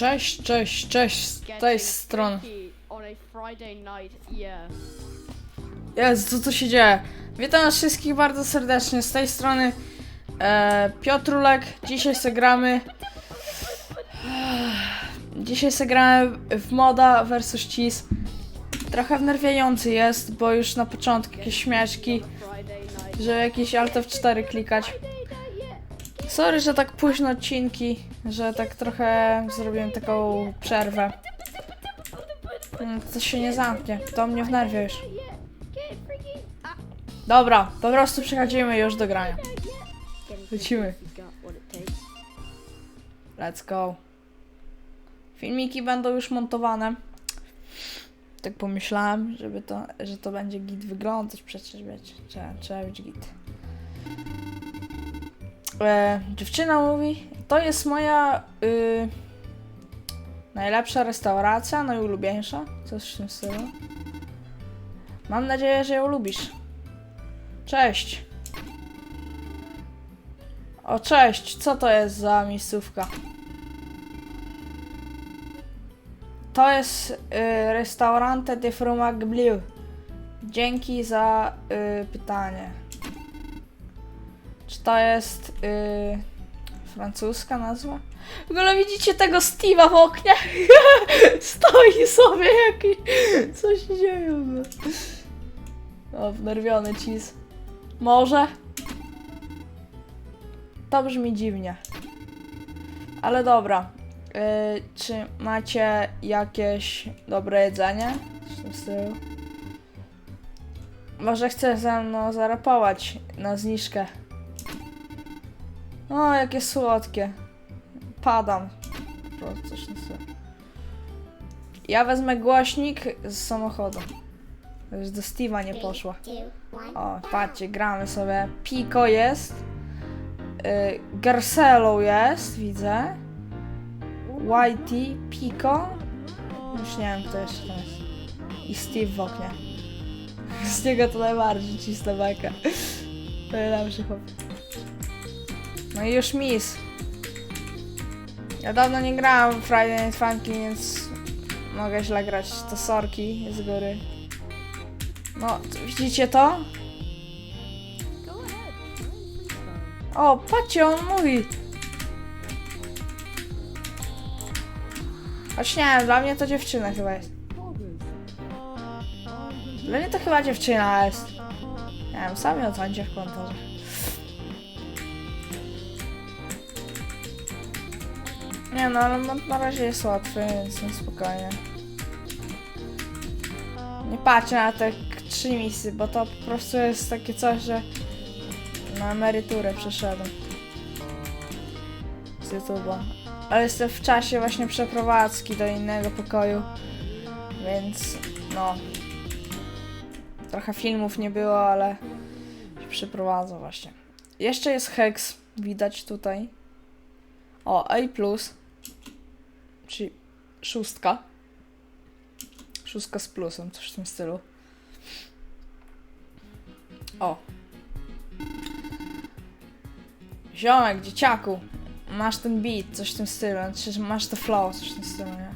Cześć, cześć, cześć z tej strony. Jezu, co tu się dzieje? Witam was wszystkich bardzo serdecznie. Z tej strony e, Piotrulek. Dzisiaj se gramy. Dzisiaj se gramy w moda versus cheese. Trochę wnerwiający jest, bo już na początku jakieś śmieszki, że jakieś Alt F4 klikać. Sorry, że tak późno odcinki, że tak trochę zrobiłem taką przerwę. Mm, To się nie zamknie, to mnie wnerwia już. Dobra, po prostu przechodzimy już do grania. Lecimy. Let's go. Filmiki będą już montowane. Tak pomyślałem, żeby to, że to będzie git wyglądać, przecież wiecie, trzeba, trzeba być git. E, dziewczyna mówi, to jest moja y, najlepsza restauracja, najulubieńsza, coś w tym stylu. Mam nadzieję, że ją lubisz. Cześć. O, cześć, co to jest za miejscówka? To jest y, Restaurante de Fromage Bleu. Dzięki za y, pytanie. Czy to jest y, francuska nazwa? W ogóle widzicie tego Steve'a w oknie? Stoi sobie jakiś... Co się dzieje w ogóle? O, wnerwiony cheese. Może? To brzmi dziwnie. Ale dobra. Y, czy macie jakieś dobre jedzenie? Może chcesz ze mną zarapować na zniżkę? O, jakie słodkie. Padam. Coś tym stylu. Ja wezmę głośnik z samochodu. Już do Steve'a nie poszła. O, patrzcie, gramy sobie. Pico jest. Y, Garcelo jest, widzę. Whitey, Pico. Już nie wiem, kto jeszcze tam jest. I Steve w oknie. Z niego to najbardziej czysta beka. Najlepszy chłop. No i już mis. Ja dawno nie grałam w Friday Night Funky, więc mogę źle grać. To sorki z góry. No, widzicie to? O, patrzcie, on mówi. Choć nie wiem, dla mnie to dziewczyna chyba jest. Dla mnie to chyba dziewczyna jest. Nie wiem, sami ocencie w komentarzach. Nie no, ale na, razie jest łatwy, więc no spokojnie. Nie patrzę na te trzy misy, bo to po prostu jest takie coś, że na emeryturę przeszedłem. Z YouTube'a. Ale jestem w czasie właśnie przeprowadzki do innego pokoju, więc no. Trochę filmów nie było, ale się przeprowadzę właśnie. Jeszcze jest Hex, widać tutaj. O, A+, czyli szóstka. Szóstka z plusem, coś w tym stylu. O, Ziomek, dzieciaku, masz ten beat, coś w tym stylu, znaczy, masz to flow, coś w tym stylu, nie?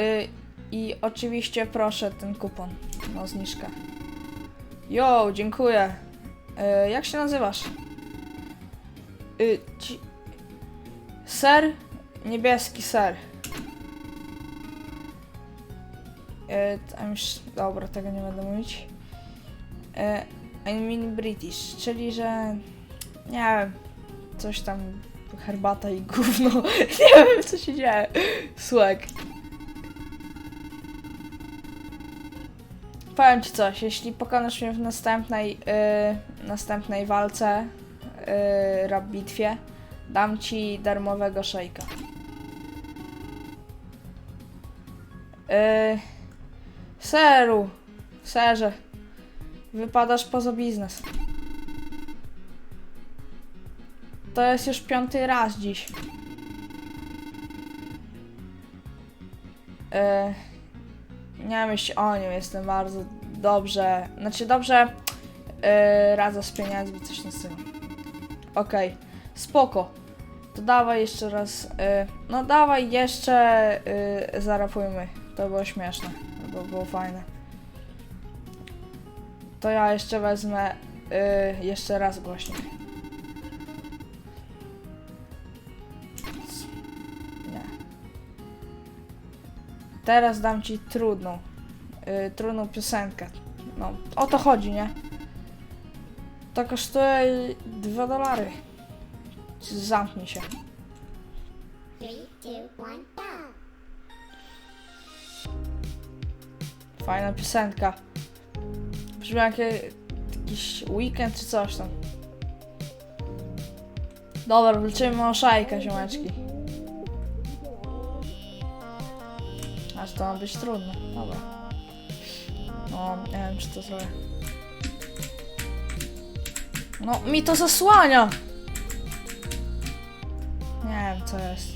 Y, I oczywiście proszę ten kupon na zniżkę. Jo, dziękuję. Y, jak się nazywasz? Y, ci... Ser? Niebieski ser. Y, tam już... Dobra, tego nie będę mówić. Y, I mean British, czyli że nie wiem, coś tam, herbata i gówno, nie wiem co się dzieje, słek. Powiem ci coś, jeśli pokonasz mnie w następnej, y, następnej walce, y, rap bitwie, dam ci darmowego szejka. Y, seru, serze, wypadasz poza biznes. To jest już piąty raz dziś. Yy, nie myśl o nim, jestem bardzo dobrze. Znaczy dobrze yy, radzę z pieniędzmi, coś na stylu. Okej, spoko. To dawaj jeszcze raz. Y, no dawaj jeszcze y, zarapujmy. To było śmieszne. Bo było fajne. To ja jeszcze wezmę y, jeszcze raz głośnik. Nie. Teraz dam ci trudną. Y, trudną piosenkę. No, o to chodzi, nie? To kosztuje 2 dolary. Zamknij się. Three, two, one, Fajna piosenka. Brzmi jak jakiś weekend czy coś tam. Dobra, wliczymy o szajkę, ziomeczki. Aż to ma być trudne. Dobra. No, nie wiem czy to zrobię. No, mi to zasłania! Nie wiem co jest.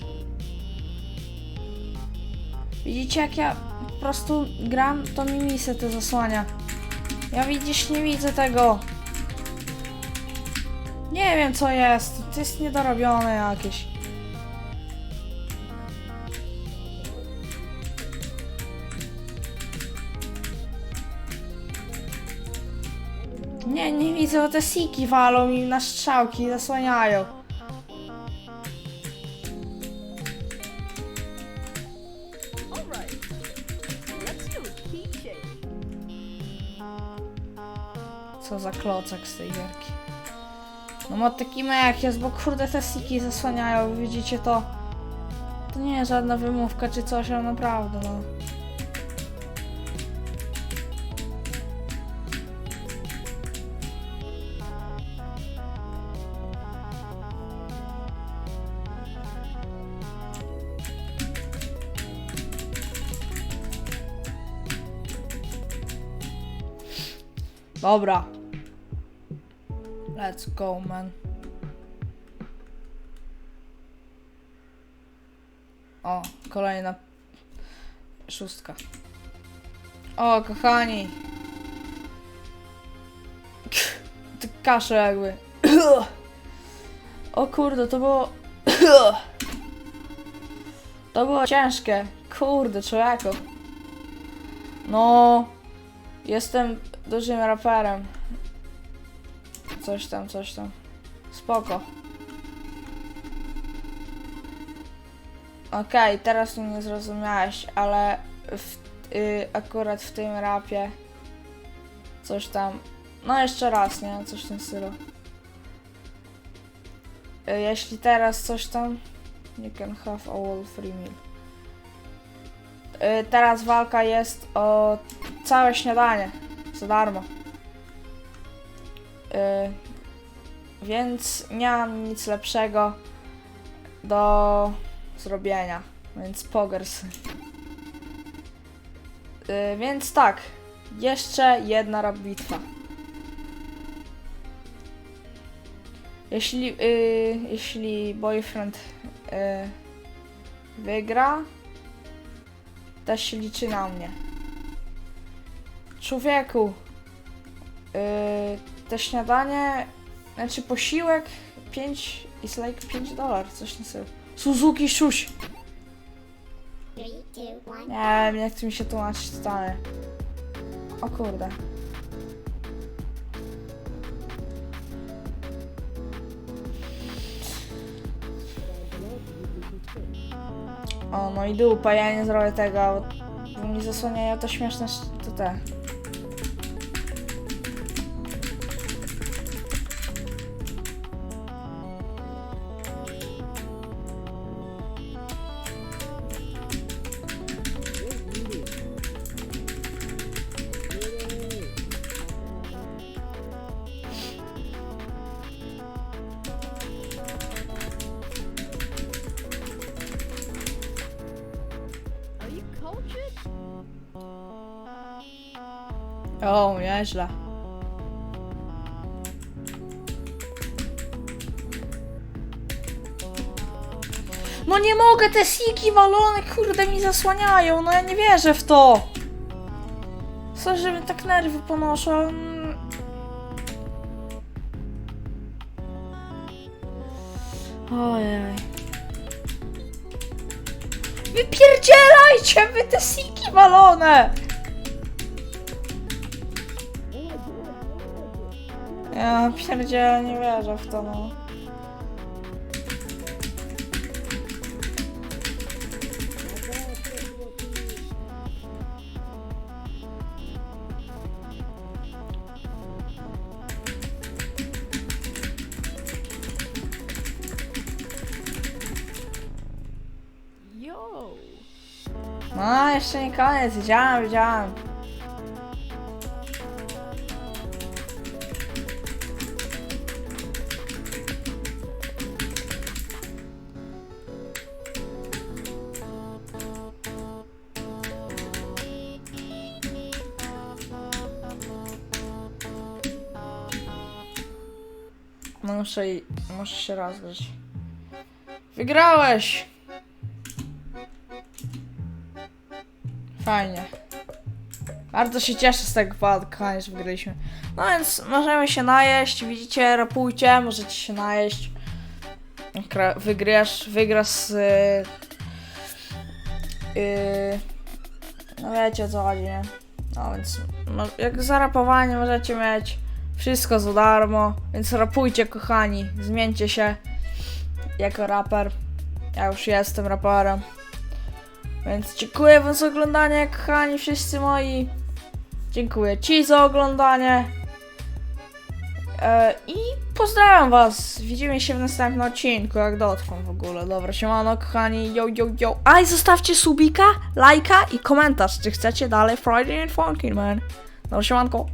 Widzicie jak ja prostu gram, to mi misę to zasłania. Ja widzisz, nie widzę tego. Nie wiem co jest. To jest niedorobione jakieś. Nie, nie widzę, bo te siki walą mi na strzałki, zasłaniają. Za klocek z tej gierki. No ma taki mech jest, bo kurde te siki zasłaniają, widzicie to? To nie jest żadna wymówka czy coś, ale naprawdę no. Dobra. Let's go, man. O, kolejna szóstka. O, kochani. Ty kaszę jakby. O kurde, to było... To było ciężkie. Kurde, człowieku. No... Jestem dużym raperem. Coś tam, coś tam. Spoko. Okej, teraz mnie nie zrozumiałeś, ale w, y, akurat w tym rapie coś tam. No jeszcze raz, nie? Coś w tym stylu. Y, jeśli teraz coś tam. You can have a whole free meal. Y, teraz walka jest o całe śniadanie. Za darmo. Y, więc nie mam nic lepszego do zrobienia. Więc pogers. Y, więc tak. Jeszcze jedna rap. Jeśli, y, jeśli boyfriend y, wygra, też się liczy na mnie. Człowieku, yy, te śniadanie, znaczy posiłek 5, is like 5 dolarów, coś na stylu. Suzuki Shush. Nie wiem, jak to mi się tłumaczyć totalnie. O kurde. O, no i dupa, ja nie zrobię tego, bo mi zasłaniają to śmieszne, sz- to te. O, nieźle. No nie mogę, te siki walone, kurde, mi zasłaniają, no ja nie wierzę w to. Co, żeby tak nerwy ponoszę, ale... mm. Ojej. Wypierdzielajcie wy te siki walone! Ja pierdzielę, nie wierzę w to, no. No, jeszcze nie koniec, wiedziałem, wiedziałem. Muszę, muszę się rozgrzeć. Wygrałeś! Fajnie. Bardzo się cieszę z tego walka, że wygraliśmy. No więc możemy się najeść, widzicie, rapujcie, możecie się najeść. Wygrasz, wygrasz z... Yy, no wiecie o co chodzi, nie? No więc jak za rapowanie możecie mieć wszystko za darmo, więc rapujcie kochani, zmieńcie się jako raper. Ja już jestem raperem. Więc dziękuję wam za oglądanie, kochani wszyscy moi. Dziękuję ci za oglądanie. E, I pozdrawiam was. Widzimy się w następnym odcinku, jak dotrwam w ogóle. Dobra, siemano kochani, yo, yo, yo. A i zostawcie subika, lajka i komentarz, czy chcecie dalej Friday and Funkin' Man. Dobra, siemanko.